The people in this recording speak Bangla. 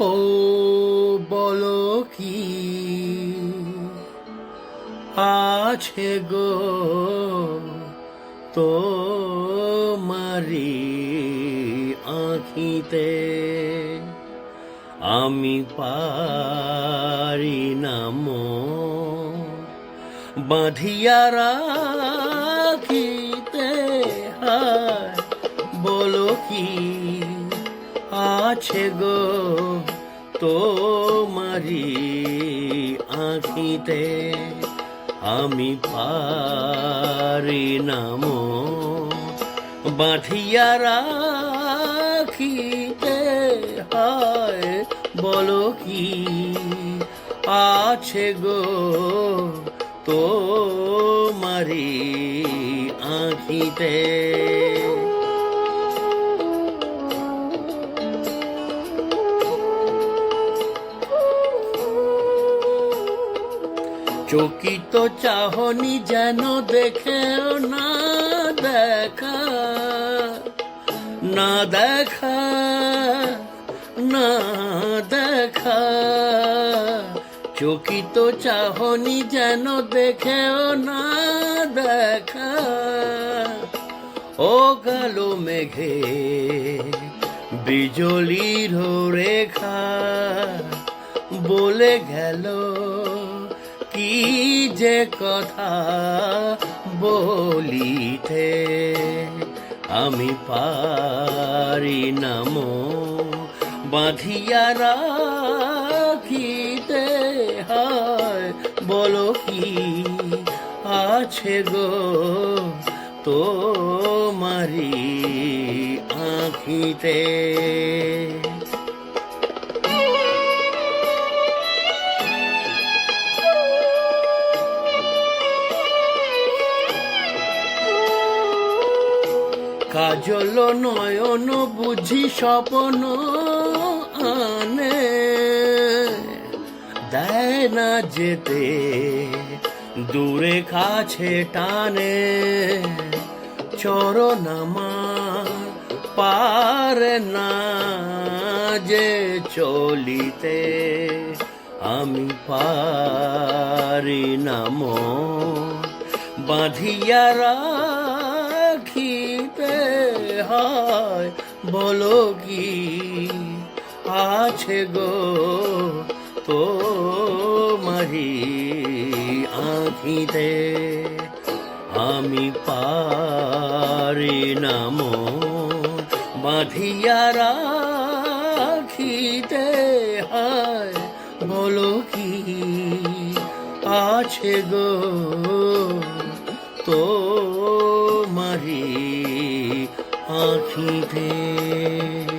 ও বল কি? আছে গো তোমারি আঁখিতে। আমি পারি নাম বাঁধিয়া রাখিতে হায়। বলো কি? আছে গো তোমারি আঁখিতে আমি পারি নাম বাঁধিয়া রাখিতে হায় বলো কি আছে গো তোমারি আঁখিতে চকিত চাহনি যেন দেখেও না দেখা। না দেখা না দেখা। চকিত চাহনি যেন দেখেও না দেখা। ও গালো মেঘে, বিজলির রেখা বলে গেল কি যে কথা বলিতে আমি পারি নাম বাঁধিয়া রাখিতে হয়, বলো কি আছে গো তোমারি আঁখিতে? কাজল নয়ন বুঝি স্বপন আনে। দেয় না যেতে, দূরে কাছে টানে। চরণ আমার পার না যে চলিতে আমি পারি নাম বাঁধিয়া রাখিতে হয়, বলো কি আছে গো তোমারি আঁখিতে? আমি পারি নাম বাঁধিয়া রাখিতে হয়, বলো কি আছে গো তোমারি পাখিদের